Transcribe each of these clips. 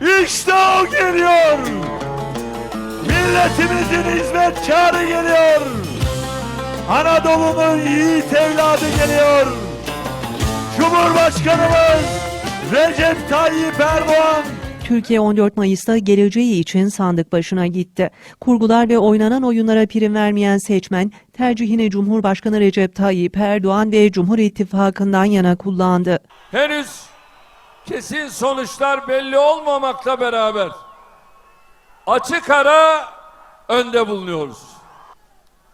İşte o geliyor. Milletimizin hizmetkarı geliyor. Anadolu'nun yiğit evladı geliyor. Cumhurbaşkanımız Recep Tayyip Erdoğan Türkiye 14 Mayıs'ta geleceği için sandık başına gitti. Kurgular ve oynanan oyunlara prim vermeyen seçmen tercihini Cumhurbaşkanı Recep Tayyip Erdoğan ve Cumhur İttifakı'ndan yana kullandı. henüz kesin sonuçlar belli olmamakla beraber açık ara önde bulunuyoruz.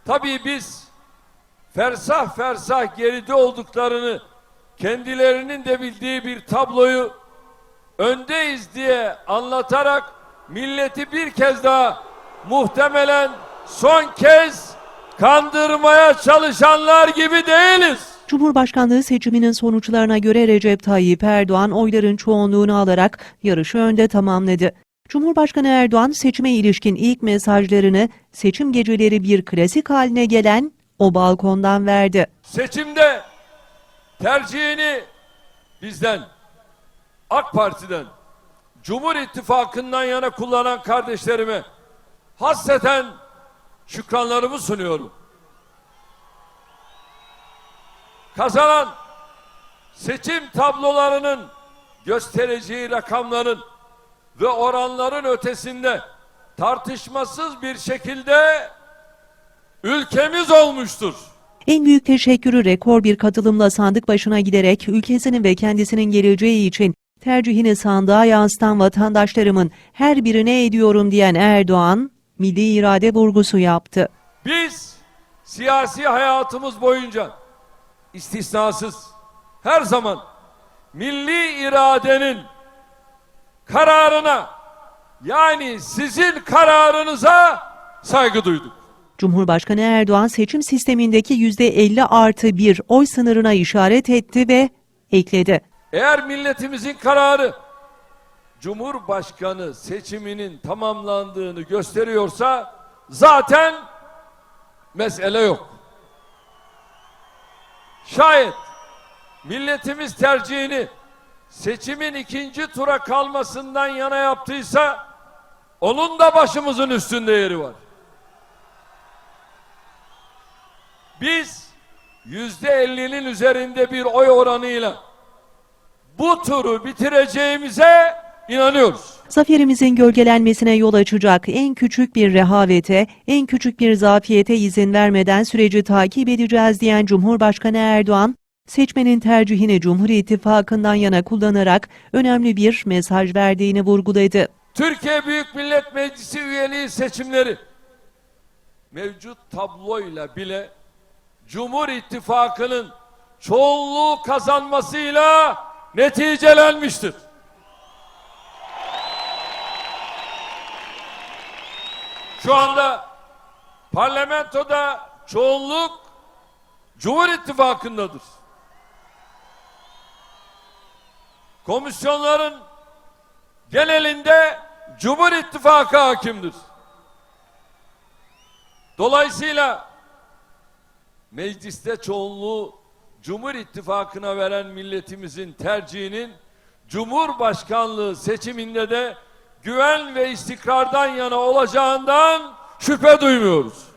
Tabii biz fersah fersah geride olduklarını kendilerinin de bildiği bir tabloyu öndeyiz diye anlatarak milleti bir kez daha muhtemelen son kez kandırmaya çalışanlar gibi değiliz. Cumhurbaşkanlığı seçiminin sonuçlarına göre Recep Tayyip Erdoğan oyların çoğunluğunu alarak yarışı önde tamamladı. Cumhurbaşkanı Erdoğan seçime ilişkin ilk mesajlarını seçim geceleri bir klasik haline gelen o balkondan verdi. seçimde tercihini bizden, AK Parti'den, Cumhur İttifakı'ndan yana kullanan kardeşlerime hasreten şükranlarımı sunuyorum. Kazanan seçim tablolarının göstereceği rakamların ve oranların ötesinde tartışmasız bir şekilde ülkemiz olmuştur. En büyük teşekkürü rekor bir katılımla sandık başına giderek ülkesinin ve kendisinin geleceği için tercihini sandığa yansıtan vatandaşlarımın her birine ediyorum diyen Erdoğan, milli irade vurgusu yaptı. Biz siyasi hayatımız boyunca istisnasız her zaman milli iradenin kararına yani sizin kararınıza saygı duyduk. Cumhurbaşkanı Erdoğan seçim sistemindeki %50 artı bir oy sınırına işaret etti ve ekledi. Eğer milletimizin kararı Cumhurbaşkanı seçiminin tamamlandığını gösteriyorsa zaten mesele yok. Şayet milletimiz tercihini seçimin ikinci tura kalmasından yana yaptıysa onun da başımızın üstünde yeri var. Biz yüzde ellinin üzerinde bir oy oranıyla bu turu bitireceğimize inanıyoruz. Zaferimizin gölgelenmesine yol açacak en küçük bir rehavete, en küçük bir zafiyete izin vermeden süreci takip edeceğiz diyen Cumhurbaşkanı Erdoğan, seçmenin tercihini Cumhur İttifakı'ndan yana kullanarak önemli bir mesaj verdiğini vurguladı. Türkiye Büyük Millet Meclisi üyeliği seçimleri mevcut tabloyla bile Cumhur İttifakı'nın çoğunluğu kazanmasıyla neticelenmiştir. Şu anda parlamentoda çoğunluk Cumhur İttifakı'ndadır. Komisyonların genelinde Cumhur İttifakı hakimdir. Dolayısıyla mecliste çoğunluğu Cumhur İttifakı'na veren milletimizin tercihinin Cumhurbaşkanlığı seçiminde de güven ve istikrardan yana olacağından şüphe duymuyoruz.